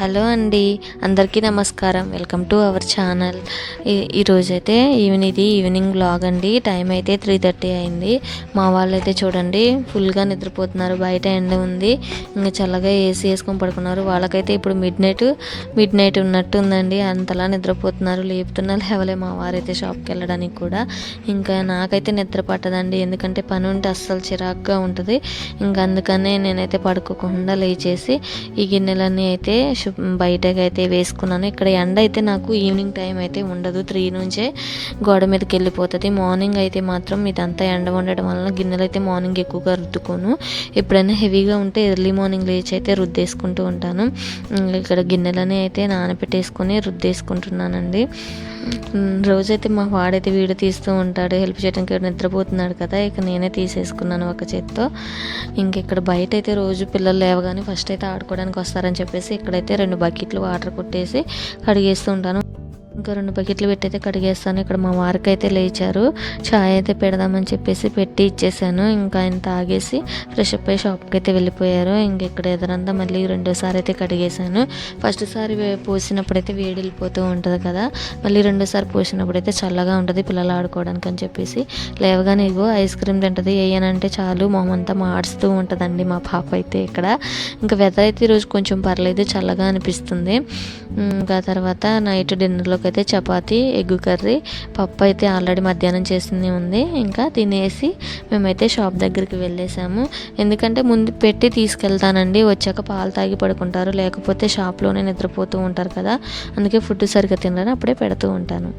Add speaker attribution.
Speaker 1: Hello అండి అందరికీ నమస్కారం. Welcome to our channel. ఈరోజైతే ఈవినింగ్ ఇది ఈవినింగ్ బ్లాగ్ అండి. టైం అయితే త్రీ థర్టీ అయింది. మా వాళ్ళు అయితే చూడండి ఫుల్గా నిద్రపోతున్నారు. బయట ఎండ ఉంది. ఇంకా చల్లగా ఏసీ వేసుకొని పడుకున్నారు. వాళ్ళకైతే ఇప్పుడు మిడ్ నైట్ మిడ్ నైట్ ఉన్నట్టు ఉందండి. అంతలా నిద్రపోతున్నారు. లేపుతున్నారు లేవలే మా వారైతే షాప్కి వెళ్ళడానికి కూడా. ఇంకా నాకైతే నిద్ర పట్టదండి. ఎందుకంటే పని ఉంటే అస్సలు చిరాకుగా ఉంటుంది. ఇంకా అందుకనే నేనైతే పడుకోకుండా లేచేసి ఈ గిన్నెలన్నీ అయితే కొంచెం బయటకు అయితే వేసుకున్నాను. ఇక్కడ ఎండ అయితే నాకు ఈవినింగ్ టైం అయితే ఉండదు. త్రీ నుంచే గోడ మీదకి వెళ్ళిపోతుంది. మార్నింగ్ అయితే మాత్రం ఇదంతా ఎండ ఉండడం వలన గిన్నెలు అయితే మార్నింగ్ ఎక్కువగా రుద్దుకోను. ఎప్పుడైనా హెవీగా ఉంటే ఎర్లీ మార్నింగ్ లేచి అయితే రుద్దేసుకుంటూ ఉంటాను. ఇక్కడ గిన్నెలని అయితే నానబెట్టేసుకొని రుద్దేసుకుంటున్నానండి. రోజైతే మా వాడైతే వీడియో తీస్తూ ఉంటాడు. హెల్ప్ చేయడానికి నిద్రపోతున్నాడు కదా ఇక నేనే తీసేసుకున్నాను ఒక చేత్తో. ఇంక ఇక్కడ బయట అయితే రోజు పిల్లలు లేవగానే ఫస్ట్ అయితే ఆడుకోవడానికి వస్తారని చెప్పేసి ఇక్కడైతే రెండు బకెట్లు వాటర్ కొట్టేసి కడిగేస్తూ ఉంటాను. ఇంకా రెండు బకెట్లు పెట్టయితే కడిగేస్తాను. ఇక్కడ మా వారికి అయితే లేచారు. చాయ్ అయితే పెడదామని చెప్పేసి పెట్టి ఇచ్చేసాను. ఇంకా ఆయన తాగేసి ఫ్రెష్ అప్ అయ్యి షాప్కి అయితే వెళ్ళిపోయారు. ఇంక ఇక్కడ ఎదురంతా మళ్ళీ రెండోసారి అయితే కడిగేసాను ఫస్ట్ సారి పోసినప్పుడు పోసినప్పుడైతే వేడి వెళ్ళిపోతూ ఉంటుంది కదా. మళ్ళీ రెండోసారి పోసినప్పుడైతే చల్లగా ఉంటుంది పిల్లలు ఆడుకోవడానికి అని చెప్పేసి. లేవగానే ఇగో ఐస్ క్రీమ్ తింటుంది. వేయనంటే చాలు మొహం అంతా మాడుస్తూ ఉంటుందండి మా పాప అయితే ఇక్కడ. ఇంకా వెదర్ అయితే ఈరోజు కొంచెం పర్లేదు చల్లగా అనిపిస్తుంది. ఇంకా తర్వాత నైట్ డిన్నర్లోకి అయితే చపాతీ ఎగ్ కర్రీ పప్పు అయితే ఆల్రెడీ మధ్యాహ్నం చేసింది ఉంది. ఇంకా తినేసి మేమైతే షాప్ దగ్గరికి వెళ్ళేసాము. ఎందుకంటే ముందు పెట్టి తీసుకెళ్తానండి. వచ్చాక పాలు తాగి పడుకుంటారు. లేకపోతే షాప్లోనే నిద్రపోతూ ఉంటారు కదా. అందుకే ఫుడ్ సరిగ్గా తినరని అప్పుడే పెడుతూ ఉంటాను.